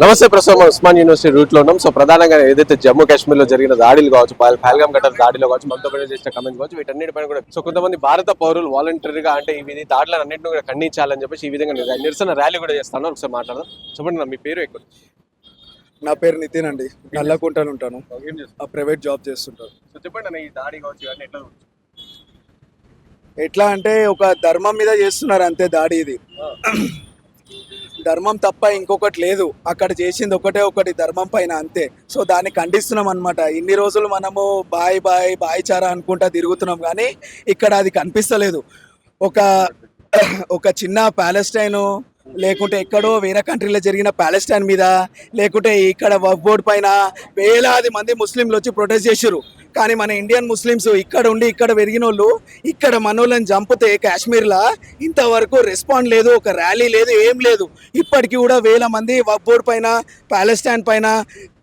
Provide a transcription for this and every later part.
నమస్తే ప్రస్తుతం మనం ఉస్మాన్ యూనివర్సిటీ రూట్లో ఉన్నాం. సో ప్రధానంగా ఏదైతే జమ్మూ కాశ్మీర్లో జరిగిన దాడులు కావచ్చు పహల్గామ్ ఘటన దాడిలో కావచ్చు మనతో పాటు చేసిన కమెంట్స్ కావచ్చు వీటన్నిటిపైన కూడా. సో కొంతమంది భారత పౌరులు వాలంటరీగా అంటే ఇవి దాడులను అన్నింటిని కూడా ఖండించాలని చెప్పేసి ఈ విధంగా నిర- నిరసన ర్యాలీ కూడా చేస్తాను. ఒకసారి మాట్లాడదాం. చెప్పండి నా మీ పేరు ఎక్కువ? నా పేరు నితిన్ అండి. నల్లకుంటలో ఉంటాను. ప్రైవేట్ జాబ్ చేస్తుంటాను సో చెప్పండి ఈ దాడి కావచ్చు ఇవన్నీ ఎట్లా? ఎట్లా అంటే ఒక ధర్మం మీద చేస్తున్నారు అంతే దాడి ఇది. ధర్మం తప్ప ఇంకొకటి లేదు. అక్కడ చేసింది ఒకటే ఒకటి ధర్మం పైన అంతే. సో దాన్ని ఖండిస్తున్నాం అనమాట ఇన్ని రోజులు మనము బాయ్ బాయ్ బాయ్ చారా అనుకుంటా తిరుగుతున్నాం కానీ ఇక్కడ అది కనిపిస్తలేదు. ఒక ఒక చిన్న ప్యాలెస్టైన్ లేకుంటే ఎక్కడో వేరే కంట్రీలో జరిగిన ప్యాలెస్టైన్ మీద లేకుంటే ఇక్కడ వక్ బోర్డ్ పైన వేలాది మంది ముస్లింలు వచ్చి ప్రొటెస్ట్ చేశారు కానీ మన ఇండియన్ ముస్లిమ్స్ ఇక్కడ ఉండి ఇక్కడ పెరిగిన వాళ్ళు ఇక్కడ మనోళ్ళని చంపితే కాశ్మీర్లో ఇంతవరకు రెస్పాండ్ లేదు ఒక ర్యాలీ లేదు ఏం లేదు. ఇప్పటికీ కూడా వేల మంది వక్ బోర్డ్ పైన ప్యాలెస్టైన్ పైన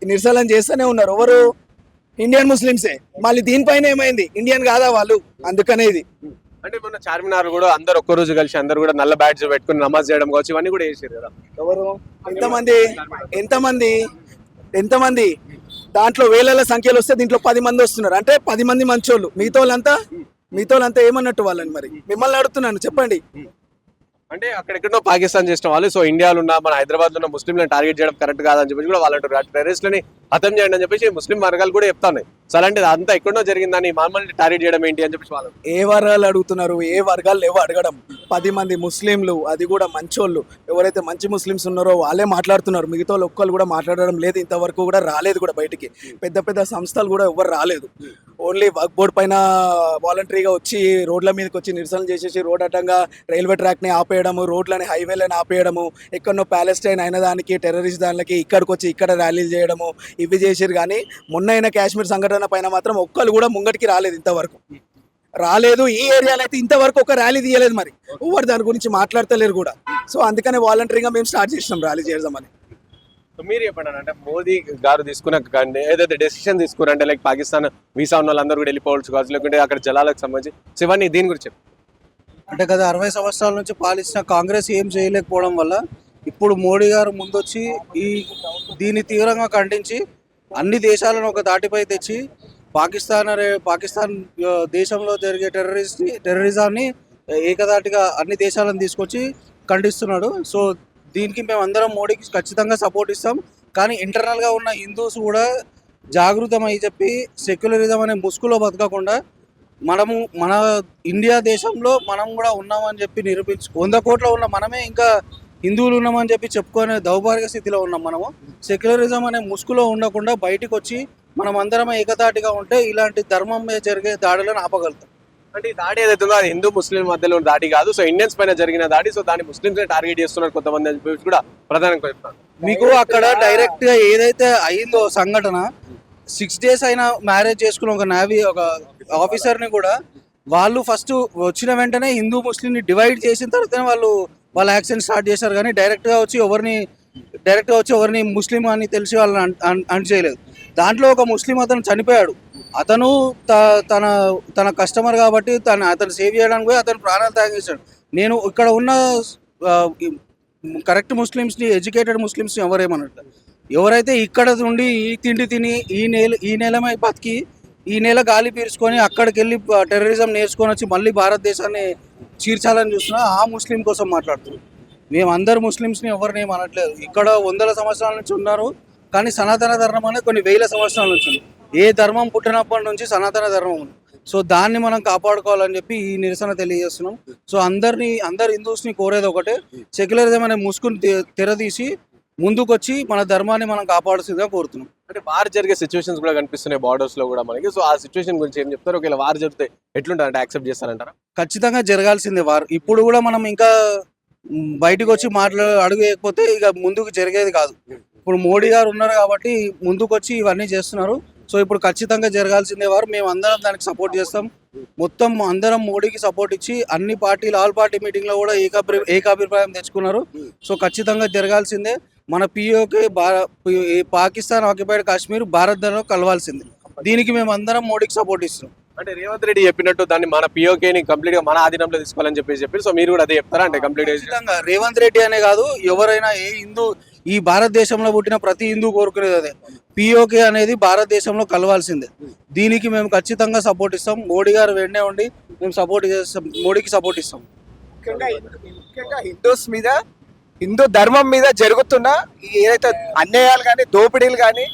నిరసన చేస్తూనే ఉన్నారు. ఎవరు? ఇండియన్ ముస్లిమ్సే మళ్ళీ దీనిపైన ఏమైంది? ఇండియన్ కాదా వాళ్ళు? అందుకనే ఇది. అంటే మొన్న చార్మినార్ కూడా అందరు ఒక్క రోజు కలిసి అందరు కూడా నల్ల బ్యాడ్జ్ పెట్టుకుని నమాజ్ చేయడం కావచ్చు ఇవన్నీ కూడా చేసారు కదా. ఎవరు? ఎంతమంది? ఎంతమంది? ఎంతమంది? దాంట్లో వేల సంఖ్యలో వస్తే దీంట్లో పది మంది వస్తున్నారు. అంటే పది మంది మంచోళ్ళు. మిగతా వాళ్ళంతా మిగతా వాళ్ళంతా ఏమన్నట్టు వాళ్ళని మరి? మిమ్మల్ని అడుగుతున్నాను చెప్పండి. అంటే అక్కడెక్కడో పాకిస్తాన్ చేసిన వాళ్ళు సో ఇండియాలో ఉన్న మన హైదరాబాద్లో ఉన్న ముస్లింలను టార్గెట్ చేయడం కరెక్ట్ కాదని చెప్పేసి కూడా వాళ్ళు అంటారు టెర్రరిస్ట్లని హతం చేయండి అని చెప్పేసి ముస్లిం వర్గాలు కూడా చెప్తాయి సో అలాంటిది అంతా ఎక్కడో జరిగిందని మమ్మల్ని టార్గెట్ చేయడం ఏంటి అని చెప్పేసి వాళ్ళు ఏ వర్గాలు అడుగుతున్నారు? ఏ వర్గాలు లేవో అడగడం. పది మంది ముస్లింలు అది కూడా మంచోళ్ళు. ఎవరైతే మంచి ముస్లిమ్స్ ఉన్నారో వాళ్ళే మాట్లాడుతున్నారు. మిగతా వాళ్ళు ఒక్కళ్ళు కూడా మాట్లాడడం లేదు. ఇంతవరకు కూడా రాలేదు కూడా బయటికి. పెద్ద పెద్ద సంస్థలు కూడా ఎవరు రాలేదు. ఓన్లీ వర్క్ బోర్డ్ పైన వాలంటరీగా వచ్చి రోడ్ల మీదకి వచ్చి నిరసనలు చేసేసి రోడ్ అడ్డంగా రైల్వే ట్రాక్ని ఆపేయడము రోడ్లని హైవేలని ఆపేయడము ఎక్కడనో ప్యాలెస్టైన్ అయిన దానికి టెర్రరిస్ట్ దానికి ఇక్కడికి వచ్చి ఇక్కడ ర్యాలీలు చేయడము ఇవి చేసారు కానీ మొన్న అయిన కాశ్మీర్ సంఘటన పైన మాత్రం ఒక్కళ్ళు కూడా ముంగటికి రాలేదు ఇంతవరకు. రాలేదు ఈ ఏరియాలో అయితే ఇంతవరకు ఒక ర్యాలీ తీయలేదు మరి. ఎవరు దాని గురించి మాట్లాడతలేరు కూడా. సో అందుకనే వాలంటరీగా మేము స్టార్ట్ చేసినాం ర్యాలీ చేద్దామని. సో మీరు చెప్పండి అంటే మోదీ గారు తీసుకున్న కండి ఏదైతే డెసిషన్ తీసుకున్నారంటే లైక్ పాకిస్తాన్ వీసా ఉన్న వాళ్ళందరూ కూడా వెళ్ళిపోవచ్చు కావచ్చు లేకుంటే అక్కడ జలాలకు సంబంధించి. ఇవన్నీ దీని గురించి చెప్పండి. అంటే గత అరవై సంవత్సరాల నుంచి పాలించిన కాంగ్రెస్ ఏం చేయలేకపోవడం వల్ల ఇప్పుడు మోడీ గారు ముందొచ్చి ఈ దీన్ని తీవ్రంగా ఖండించి అన్ని దేశాలను ఒక దాటిపై తెచ్చి పాకిస్తాన్ అనే పాకిస్తాన్ దేశంలో జరిగే టెర్రరిస్ట్ టెర్రరిజాన్ని ఏకదాటిగా అన్ని దేశాలను తీసుకొచ్చి ఖండిస్తున్నాడు. సో దీనికి మేము అందరం మోడీకి ఖచ్చితంగా సపోర్ట్ ఇస్తాం. కానీ ఇంటర్నల్గా ఉన్న హిందూస్ కూడా జాగృతమై చెప్పి సెక్యులరిజం అనే ముసుగులో బతకకుండా మనము మన ఇండియా దేశంలో మనం కూడా ఉన్నామని చెప్పి నిరూపించు వంద కోట్ల ఉన్న మనమే ఇంకా హిందువులు ఉన్నామని చెప్పి చెప్పుకునే దౌర్భాగ్య స్థితిలో ఉన్నాం మనము. సెక్యులరిజం అనే ముసుగులో ఉండకుండా బయటికి వచ్చి మనం అందరం ఏకతాటిగా ఉంటే ఇలాంటి ధర్మం మీద జరిగే దాడులను ఆపగలుగుతాం. అంటే ఈ దాడి ఏదైతే ఉందో అది హిందూ ముస్లిం మధ్యలో దాడి కాదు. సో ఇండియన్స్ పైన జరిగిన దాడి సో దాన్ని ముస్లింస్ టార్గెట్ చేస్తున్నారు కొంతమంది అని చెప్పేసి కూడా ప్రధానంగా చెప్తాను మీకు అక్కడ డైరెక్ట్గా ఏదైతే అయిందో సంఘటన సిక్స్ డేస్ అయినా మ్యారేజ్ చేసుకున్న ఒక నావీ ఒక ఆఫీసర్ని కూడా వాళ్ళు ఫస్ట్ వచ్చిన వెంటనే హిందూ ముస్లిం ని డివైడ్ చేసిన తర్వాతనే వాళ్ళు వాళ్ళ యాక్షన్ స్టార్ట్ చేశారు కానీ డైరెక్ట్గా వచ్చి ఎవరిని డైరెక్ట్గా వచ్చి ఎవరిని ముస్లిం అని తెలిసి వాళ్ళని అన్- చేయలేదు. దాంట్లో ఒక ముస్లిం అతను చనిపోయాడు. అతను త- తన తన కస్టమర్ కాబట్టి తను అతను సేవ్ చేయడానికి పోయి అతను ప్రాణాలు త్యాగం చేశాడు. నేను ఇక్కడ ఉన్న కరెక్ట్ ముస్లిమ్స్ని ఎడ్యుకేటెడ్ ముస్లిమ్స్ని ఎవరేమన్నట్టు ఎవరైతే ఇక్కడ ఉండి ఈ తిండి తిని ఈ నేల ఈ నెలమై బతికి ఈ నెల గాలి పీల్చుకొని అక్కడికి వెళ్ళి టెర్రరిజం నేర్చుకొని వచ్చి మళ్ళీ భారతదేశాన్ని చీర్చాలని చూస్తున్నా ఆ ముస్లిం కోసం మాట్లాడుతున్నాం. మేము అందరు ముస్లిమ్స్ని ఎవరిని అనట్లేదు. ఇక్కడ వందల సంవత్సరాల నుంచి ఉన్నారు కానీ సనాతన ధర్మం అనేది కొన్ని వేల సంవత్సరాల నుంచి ఉంది. ఏ ధర్మం పుట్టినప్పటి నుంచి సనాతన ధర్మం ఉంది. సో దాన్ని మనం కాపాడుకోవాలని చెప్పి ఈ నిరసన తెలియజేస్తున్నాం. సో అందరినీ అందరు హిందూస్ని కోరేది ఒకటే సెక్యులరిజం అనే ముసుగుని తె- తెరదీసి ముందుకొచ్చి మన ధర్మాన్ని మనం కాపాడుతుందిగా కోరుతున్నాం. అంటే వార్ జరిగే సిచ్యువేషన్స్ కూడా కనిపిస్తున్నాయి బార్డర్స్లో కూడా మనకి. సో ఆ సిచ్యువేషన్ గురించి ఏం చెప్తారు? ఒకవేళ వార్ జరిగితే ఎట్లుంటారు అంటే యాక్సెప్ట్ చేస్తారంటారా? ఖచ్చితంగా జరగాల్సిందే వారు. ఇప్పుడు కూడా మనం ఇంకా బయటకు వచ్చి మాట్లా అడుగు ఇక ముందుకు జరిగేది కాదు. ఇప్పుడు మోడీ గారు ఉన్నారు కాబట్టి ముందుకు వచ్చి ఇవన్నీ చేస్తున్నారు. సో ఇప్పుడు ఖచ్చితంగా జరగాల్సిందే వారు. మేము అందరం దానికి సపోర్ట్ చేస్తాం. మొత్తం అందరం మోడీకి సపోర్ట్ ఇచ్చి అన్ని పార్టీలు ఆల్ పార్టీ మీటింగ్లో కూడా ఏకాభి ఏకాభిప్రాయం తెచ్చుకున్నారు. సో ఖచ్చితంగా జరగాల్సిందే. మన పిఓకే పాకిస్తాన్ ఆక్యుపైడ్ కాశ్మీర్ భారత్ కలవాల్సిందే. దీనికి మేము అందరం మోడీకి సపోర్ట్ ఇస్తున్నాం. అంటే రేవంత్ రెడ్డి చెప్పినట్టు దాన్ని మన పిఓకే ని కంప్లీట్గా మన ఆధీనంలో తీసుకోవాలని చెప్పేసి చెప్పి సో మీరు కూడా అదే చెప్తారా? అంటే కంప్లీట్ ఖచ్చితంగా. రేవంత్ రెడ్డి అనే కాదు ఎవరైనా ఏ హిందూ ఈ భారతదేశంలో పుట్టిన ప్రతి హిందూ కోరుకునేది అదే. పిఓకే అనేది భారతదేశంలో కలవాల్సిందే. దీనికి మేము ఖచ్చితంగా సపోర్ట్ ఇస్తాం. మోడీ గారు వెంటే ఉండి మేము సపోర్ట్ చేస్తాం. మోడీకి సపోర్ట్ ఇస్తాం. ముఖ్యంగా హిందూస్ మీద హిందూ ధర్మం మీద జరుగుతున్న ఈ ఏదైతే అన్యాయాలు కానీ దోపిడీలు కానీ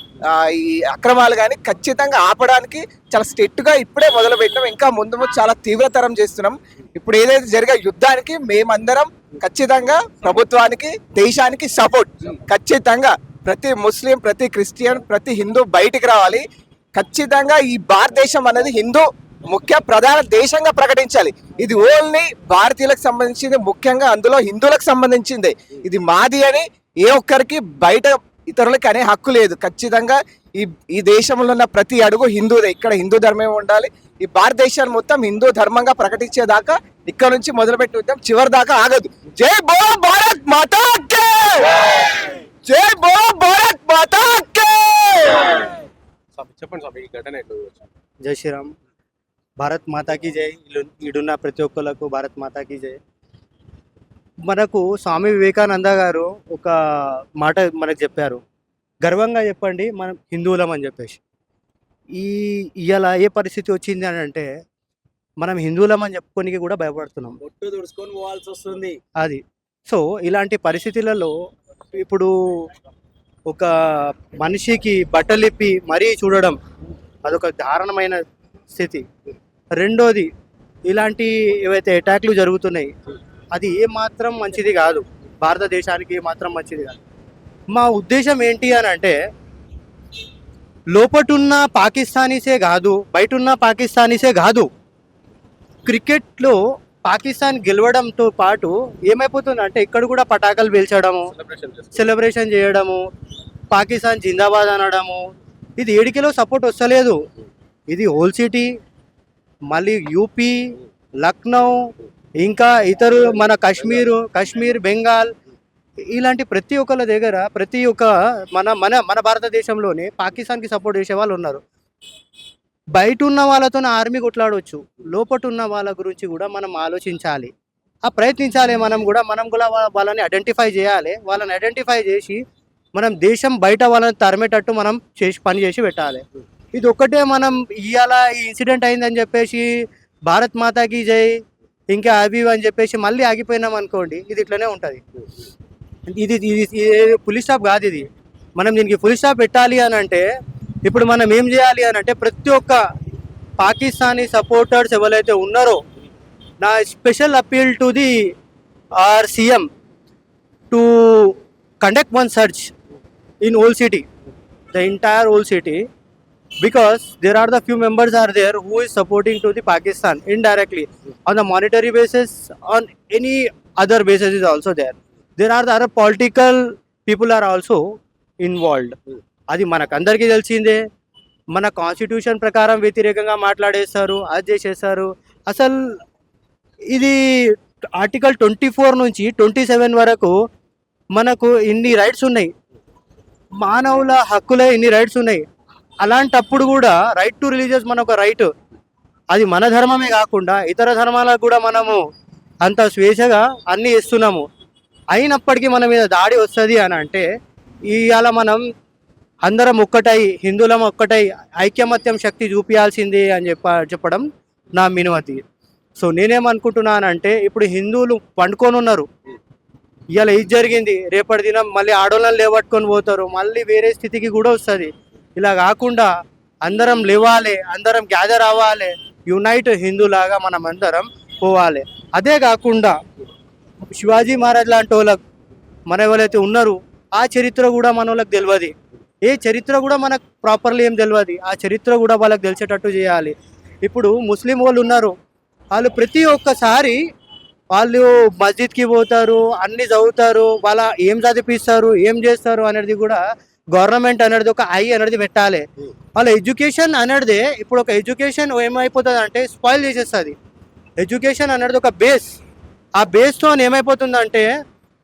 ఈ అక్రమాలు కానీ ఖచ్చితంగా ఆపడానికి చాలా స్ట్రిక్ట్గా ఇప్పుడే మొదలు పెట్టినాం ఇంకా ముందు ముందు చాలా తీవ్రతరం చేస్తున్నాం. ఇప్పుడు ఏదైతే జరిగే యుద్ధానికి మేమందరం ఖచ్చితంగా ప్రభుత్వానికి దేశానికి సపోర్ట్ ఖచ్చితంగా ప్రతి ముస్లిం ప్రతి క్రిస్టియన్ ప్రతి హిందూ బయటికి రావాలి. ఖచ్చితంగా ఈ భారతదేశం అనేది హిందూ ముఖ్య ప్రధాన దేశంగా ప్రకటించాలి. ఇది ఓన్లీ భారతీయులకు సంబంధించింది ముఖ్యంగా అందులో హిందువులకు సంబంధించింది. ఇది మాది అని ఏ ఒక్కరికి బయట ఇతరులకి అనే హక్కు లేదు. ఖచ్చితంగా ఈ ఈ దేశంలో ఉన్న ప్రతి అడుగు హిందూదే. ఇక్కడ హిందూ ధర్మమే ఉండాలి. ఈ భారతదేశాన్ని మొత్తం హిందూ ధర్మంగా ప్రకటించేదాకా ఇక్కడ నుంచి మొదలుపెట్టి ఉద్యమం చివరి దాకా ఆగదు. జై బోలో భారత్ మాతా కే! జై బోలో భారత్ మాతా చెప్పండి స్వామి ఘటన? జై శ్రీరామ్. భారత్ మాతాకి జై. ఇల్లు- ఈడున్న ప్రతి ఒక్కరికి భారత్ మాతాకి జై. మనకు స్వామి వివేకానంద గారు ఒక మాట మనకు చెప్పారు. గర్వంగా చెప్పండి మనం హిందువులం అని చెప్పేసి. ఈ ఇవాళ ఏ పరిస్థితి వచ్చింది అని అంటే మనం హిందువులం అని చెప్పుకోనికి కూడా భయపడుతున్నాం. బొట్టు తుడుచుకొని పోవాల్సి వస్తుంది. అది. సో ఇలాంటి పరిస్థితులలో ఇప్పుడు ఒక మనిషికి బట్టలిప్పి మరీ చూడడం అదొక దారుణమైన స్థితి. రెండోది ఇలాంటి ఏవైతే అటాక్లు జరుగుతున్నాయి అది ఏ మాత్రం మంచిది కాదు. భారతదేశానికి ఏ మాత్రం మంచిది కాదు. మా ఉద్దేశం ఏంటి అని అంటే లోపటున్న పాకిస్తానీసే కాదు బయటున్న పాకిస్తానీసే కాదు. క్రికెట్లో పాకిస్తాన్ గెలవడంతో పాటు ఏమైపోతుంది అంటే ఇక్కడ కూడా పటాకులు పేల్చడము. సెలబ్రేషన్ చేయడము పాకిస్తాన్ జిందాబాద్ అనడము ఇది ఏడికిలో సపోర్ట్ వస్తలేదు. ఇది హోల్ సిటీ మళ్ళీ యూపీ లక్నో ఇంకా ఇతరు మన కాశ్మీరు కాశ్మీర్ బెంగాల్ ఇలాంటి ప్రతి ఒక్కళ్ళ దగ్గర ప్రతి ఒక్క మన మన మన భారతదేశంలోనే పాకిస్తాన్కి సపోర్ట్ చేసే వాళ్ళు ఉన్నారు. బయట ఉన్న వాళ్ళతో ఆర్మీ కొట్లాడవచ్చు లోపట ఉన్న వాళ్ళ గురించి కూడా మనం ఆలోచించాలి. ఆ ప్రయత్నించాలి మనం కూడా మనం కూడా వాళ్ళని ఐడెంటిఫై చేయాలి. వాళ్ళని ఐడెంటిఫై చేసి మనం దేశం బయట వాళ్ళని తరిమేటట్టు మనం చేసి పని చేసి పెట్టాలి. ఇది ఒక్కటే మనం ఇవాళ ఈ ఇన్సిడెంట్ అయిందని చెప్పేసి భారత్ మాతాకి జై ఇంకా అవి అని చెప్పేసి మళ్ళీ ఆగిపోయినాం అనుకోండి ఇది ఇట్లనే ఉంటుంది. ఇది ఇది ఇది పులి స్టాప్ కాదు ఇది. మనం దీనికి ఫుల్ స్టాప్ పెట్టాలి అని అంటే ఇప్పుడు మనం ఏం చేయాలి అని అంటే ప్రతి ఒక్క పాకిస్తానీ సపోర్టర్స్ ఎవరైతే ఉన్నారో నా special appeal to the R CM to conduct one search in whole city the entire whole city because there are the few members are there who is supporting to the Pakistan indirectly on the monetary basis on any other basis is also there there are the other political people are also involved అది మనకందరికీ తెలిసిందే మన constitution ప్రకారం వ్యతిరేకంగా మాట్లాడేస్తారు అది చేసేస్తారు అసలు ఇది ఆర్టికల్ ట్వంటీ ఫోర్ నుంచి ట్వంటీ సెవెన్ వరకు మనకు ఇన్ని రైట్స్ ఉన్నాయి మానవుల హక్కులే ఇన్ని రైట్స్ ఉన్నాయి అలాంటప్పుడు కూడా రైట్ టు రిలీజియస్ మన ఒక రైట్ అది మన ధర్మమే కాకుండా ఇతర ధర్మాలకు కూడా మనము అంత స్వేచ్ఛగా అన్నీ ఇస్తున్నాము అయినప్పటికీ మన మీద దాడి వస్తుంది అని అంటే ఇవాళ మనం అందరం ఒక్కటై హిందువులం ఒక్కటై ఐక్యమత్యం శక్తి చూపించాల్సింది అని చెప్ప చెప్పడం నా మినుమతి. సో నేనేమనుకుంటున్నానంటే ఇప్పుడు హిందువులు పండుకొని ఉన్నారు. ఇవాళ ఇది జరిగింది రేపటి దినం మళ్ళీ ఆడోళ్ళని లేవట్టుకొని పోతారు మళ్ళీ వేరే స్థితికి కూడా వస్తుంది. ఇలా కాకుండా అందరం లేవాలి అందరం గ్యాదర్ అవ్వాలి యునైట్ హిందూలాగా మనం అందరం పోవాలి. అదే కాకుండా శివాజీ మహారాజ్ లాంటి వాళ్ళకు మన ఎవరైతే ఉన్నారో ఆ చరిత్ర కూడా మన వాళ్ళకి తెలియదు. ఏ చరిత్ర కూడా మనకు ప్రాపర్లీ ఏం తెలియదు. ఆ చరిత్ర కూడా వాళ్ళకి తెలిసేటట్టు చేయాలి. ఇప్పుడు ముస్లిం వాళ్ళు ఉన్నారు. వాళ్ళు ప్రతి ఒక్కసారి వాళ్ళు మస్జిద్కి పోతారు అన్ని చదువుతారు వాళ్ళ ఏం చదివిస్తారు ఏం చేస్తారు అనేది కూడా గవర్నమెంట్ అనేది ఒక ఐ అనేది పెట్టాలి. వాళ్ళ ఎడ్యుకేషన్ అనేది ఇప్పుడు ఒక ఎడ్యుకేషన్ ఏమైపోతుంది అంటే స్పాయిల్ చేసేస్తుంది. ఎడ్యుకేషన్ అనేది ఒక బేస్. ఆ బేస్తో ఏమైపోతుందంటే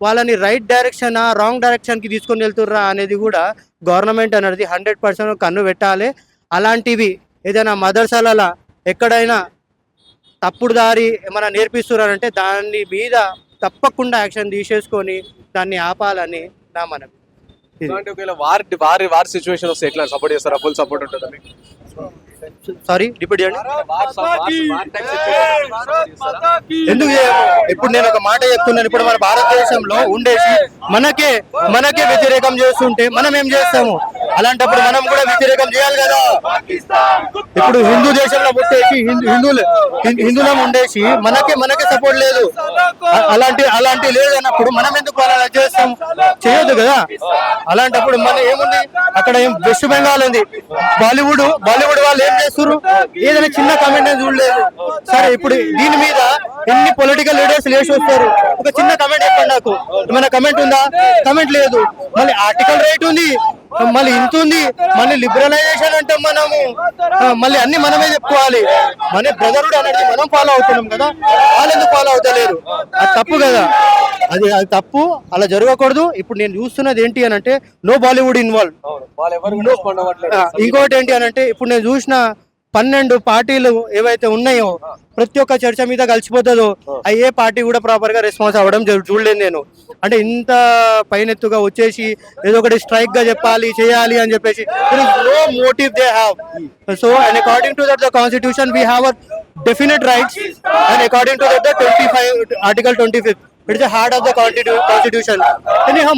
వాళ్ళని రైట్ డైరెక్షన్ రాంగ్ డైరెక్షన్కి తీసుకొని వెళ్తుర్రా అనేది కూడా గవర్నమెంట్ అనేది హండ్రెడ్ పర్సెంట్ కన్ను పెట్టాలి. అలాంటివి ఏదైనా మదర్సాల ఎక్కడైనా తప్పుడు దారి ఏమైనా నేర్పిస్తున్నారంటే దాని మీద తప్పకుండా యాక్షన్ తీసేసుకొని దాన్ని ఆపాలని నా మనవి. అంటే ఒకవేళ వారి వారి వారి సిచ్యువేషన్ వస్తే ఎట్లా సపోర్ట్ చేస్తారా? ఫుల్ సపోర్ట్ ఉంటుందా మీకు? సారీ రిపీట్ చేయండి? ఎందుకు? ఇప్పుడు నేను ఒక మాట చెప్తున్నాను. ఇప్పుడు మన భారతదేశంలో ఉండేసి మనకే మనకే వ్యతిరేకం చేస్తుంటే మనం ఏం చేస్తాము? అలాంటప్పుడు మనం కూడా వ్యతిరేకం చేయాలి కదా. ఇప్పుడు హిందూ దేశంలో పుట్టేసి హిందూ హిందువులు హిందువులం ఉండేసి మనకే మనకే సపోర్ట్ లేదు. అలాంటి అలాంటి లేదన్నప్పుడు మనం ఎందుకు అలా చేస్తాం? చేయొద్దు కదా. అలాంటప్పుడు మన ఏముంది? అక్కడ ఏం వెస్ట్ బెంగాల్ ఉంది. బాలీవుడ్ బాలీవుడ్ వాళ్ళు ఏం చేస్తారు ఏదైనా చిన్న కమెంట్ చూడలేదు. సరే ఇప్పుడు దీని మీద ఎన్ని పొలిటికల్ లీడర్స్ లేచి వస్తారు? ఒక చిన్న కమెంట్ చెప్పండి నాకు. ఏమైనా కమెంట్ ఉందా? కమెంట్ లేదు. మళ్ళీ ఆర్టికల్ రేట్ ఉంది. మళ్ళీ ఇంత ఉంది. మళ్ళీ లిబరలైజేషన్ అంటే మనము మళ్ళీ అన్ని మనమే చెప్పుకోవాలి. మన బ్రదర్హుడ్ అనేది మనం ఫాలో అవుతున్నాం కదా. వాళ్ళు ఎందుకు ఫాలో అవుతలేరు? అది తప్పు కదా. అది అది తప్పు. అలా జరగకూడదు. ఇప్పుడు నేను చూస్తున్నది ఏంటి అని అంటే నో బాలీవుడ్ ఇన్వాల్వ్ ఇంకోటి ఏంటి అని అంటే ఇప్పుడు నేను చూసిన పన్నెండు పార్టీలు ఏవైతే ఉన్నాయో ప్రతి ఒక్క చర్చ మీద కలిసిపోతుందో ఏ పార్టీ కూడా ప్రాపర్గా రెస్పాన్స్ అవ్వడం చూడలేదు నేను. అంటే ఇంత పైనెత్తుగా వచ్చేసి ఏదో ఒకటి స్ట్రైక్గా చెప్పాలి చేయాలి అని చెప్పేసి no motive they have so and according to that the constitution we have definite rights and according to that the twenty five article twenty fifth it's heart of the constitution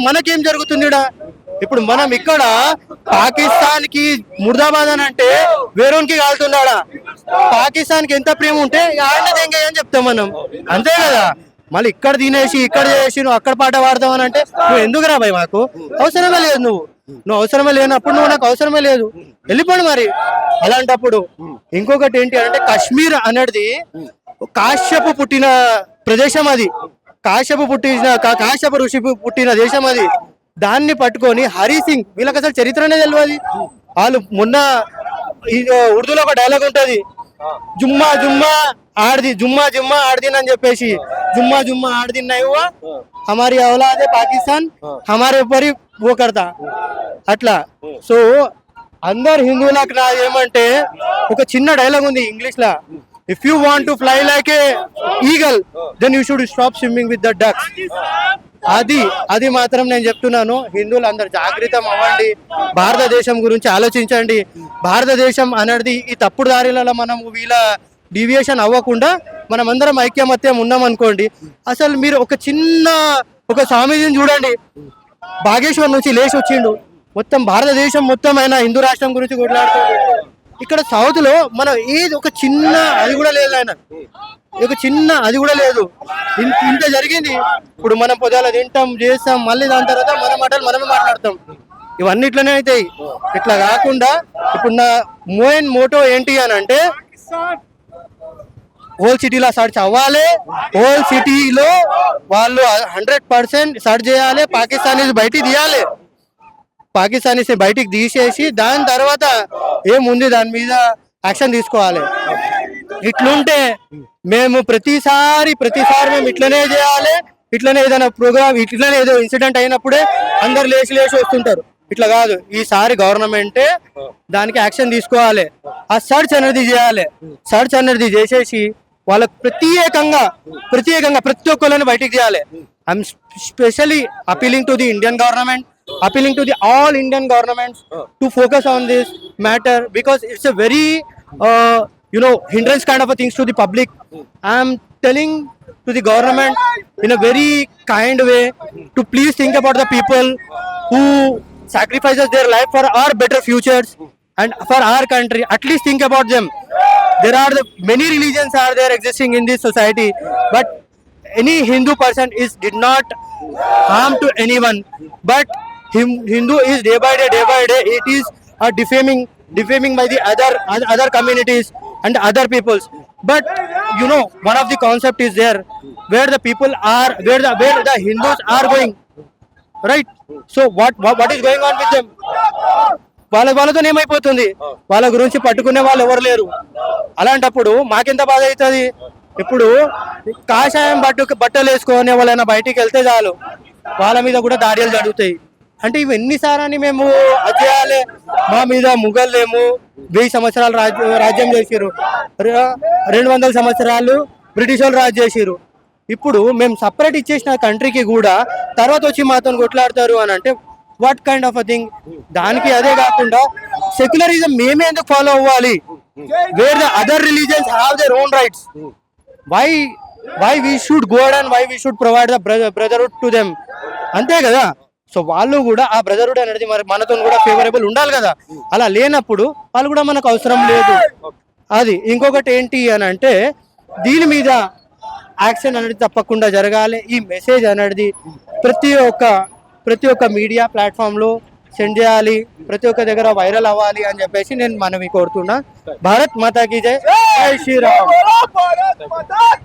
మనకేం జరుగుతుంది? ఇప్పుడు మనం ఇక్కడ పాకిస్తాన్కి ముర్దాబాద్ అని అంటే వేరొనికి కాలుతున్నాడా? పాకిస్తాన్కి ఎంత ప్రేమ ఉంటే ఆడిన దెంగయ్య అని చెప్తాం మనం. అంతే కదా? మళ్ళీ ఇక్కడ తినేసి ఇక్కడ చేసి నువ్వు అక్కడ పాట పాడతావు అని అంటే నువ్వు ఎందుకు రాబాయి భయ్ మాకు? అవసరమే లేదు నువ్వు. నువ్వు అవసరమే లేనప్పుడు నువ్వు నాకు అవసరమే లేదు. వెళ్ళిపోండి మరి. అలాంటప్పుడు ఇంకొకటి ఏంటి అంటే కాశ్మీర్ అనేది కాశ్యపు పుట్టిన ప్రదేశం అది. కాశ్యపు పుట్టిన కాశ్యప ఋషి పుట్టిన దేశం అది. దాన్ని పట్టుకొని హరి సింగ్ వీళ్ళకి అసలు చరిత్రనే తెలియదు వాళ్ళు మొన్న ఉర్దూలో ఒక డైలాగ్ ఉంటుంది. జుమ్మా జుమ్మా ఆడది జుమ్మా జుమ్మా ఆడదిన్ అని చెప్పేసి. జుమ్మా జుమ్మా ఆడదిన్ అయ్యవా హమారి అవలాదే పాకిస్తాన్ హమారి పరి ఓ కడతా అట్లా. సో అందరు హిందువులకు నా ఏమంటే ఒక చిన్న డైలాగ్ ఉంది English law if you want to fly like a eagle then you should stop swimming with the ducks అది అది మాత్రం నేను చెప్తున్నాను. హిందువులు అందరు జాగృతం అవ్వండి. భారతదేశం గురించి ఆలోచించండి. భారతదేశం అనేది ఈ తప్పుడు దారిలలో మనం వీళ్ళ డివియేషన్ అవ్వకుండా మనం అందరం ఐక్యమత్యం ఉన్నాం అనుకోండి అసలు మీరు ఒక చిన్న ఒక స్వామీజీని చూడండి. బాగేశ్వర్ నుంచి లేచి వచ్చిండు. మొత్తం భారతదేశం మొత్తం ఆయన హిందూ రాష్ట్రం గురించి కొట్లాడుతుంది ఇక్కడ సౌత్లో మనం ఏది ఒక చిన్న అది కూడా లేదు ఆయన. ఒక చిన్న అది కూడా లేదు. ఇంత జరిగింది. ఇప్పుడు మనం పొద్దుల తింటాం చేస్తాం మళ్ళీ దాని తర్వాత మన మాటలు మనమే మాట్లాడతాం. ఇవన్నీ ఇట్లనే అవుతాయి ఇట్లా కాకుండా ఇప్పుడు నా మోయిన్ మోటో ఏంటి అని అంటే హోల్ సిటీలో సర్చ్ అవ్వాలి. హోల్ సిటీలో వాళ్ళు హండ్రెడ్ పర్సెంట్ సర్చ్ చేయాలి. పాకిస్తానీస్ బయటికి తీయాలి. పాకిస్తానీస్ బయటికి తీసేసి దాని తర్వాత ఏముంది దాని మీద యాక్షన్ తీసుకోవాలి. ఇట్లుంటే మేము ప్రతిసారి ప్రతిసారి మేము ఇట్లనే చేయాలి. ఇట్లనే ఏదైనా ప్రోగ్రామ్ ఇట్లనే ఏదో ఇన్సిడెంట్ అయినప్పుడే అందరు లేచి లేచి వస్తుంటారు. ఇట్లా కాదు. ఈసారి గవర్నమెంటే దానికి యాక్షన్ తీసుకోవాలి. ఆ సర్చ్ అనేది చేయాలి. సర్చ్ అనేది చేసేసి వాళ్ళకు ప్రత్యేకంగా ప్రత్యేకంగా ప్రతి ఒక్కరిని బయటికి తీయాలి. I'm specially appealing to the Indian government appealing to the all Indian governments to focus on this matter because it's a very you know hindrance kind of a things to the public. I'm telling to the government in a very kind way to please think about the people who sacrifices their life for our better futures and for our country. At least think about them. There are the many religions are there existing in this society, but any Hindu person is did not harm to anyone, but him, Hindu is day by day, day by day, it is a defaming, defaming by the other other communities and other peoples but you know one of the concept is there where the people are where the where the Hindus are going right so what what is going on with them వాళ్ళ వాళ్ళతో ఏమైపోతుంది? వాళ్ళ గురించి పట్టుకునే వాళ్ళు ఎవరు లేరు? అలాంటప్పుడు మాకెంత బాధ అవుతుంది? ఇప్పుడు కాషాయం బట్టు బట్టలు వేసుకునే వాళ్ళైనా బయటికి వెళ్తే చాలు. వాళ్ళ మీద కూడా దాడిలు జరుగుతాయి. అంటే ఇవి ఎన్నిసార్లు మేము అజయాలే మా మీద ముగల్లేము వెయ్యి సంవత్సరాలు రాజ్య రాజ్యం చేసిరు రెండు వందల సంవత్సరాలు బ్రిటిష్ వాళ్ళు రాజు చేసిరు ఇప్పుడు మేము సపరేట్ ఇచ్చేసిన కంట్రీకి కూడా తర్వాత వచ్చి మాతో కొట్లాడతారు అని అంటే what kind of a thing దానికి అదే కాకుండా సెక్యులరిజం మేమే ఎందుకు ఫాలో అవ్వాలి? Where the other religions have their own rights why why we should go and why we should provide the brotherhood to them అంతే కదా? సో వాళ్ళు కూడా ఆ బ్రదర్హుడ్ అనేది మరి మనతో కూడా ఫేవరబుల్ ఉండాలి కదా. అలా లేనప్పుడు వాళ్ళు కూడా మనకు అవసరం లేదు. అది ఇంకొకటి ఏంటి అని అంటే దీని మీద యాక్షన్ అనేది తప్పకుండా జరగాలి. ఈ మెసేజ్ అనేది ప్రతి ఒక్క ప్రతి ఒక్క మీడియా ప్లాట్ఫామ్లో సెండ్ చేయాలి. ప్రతి ఒక్క దగ్గర వైరల్ అవ్వాలి అని చెప్పేసి నేను మనవి కోరుతున్నా. భారత్ మాతాకి జై. జై శ్రీరామ్.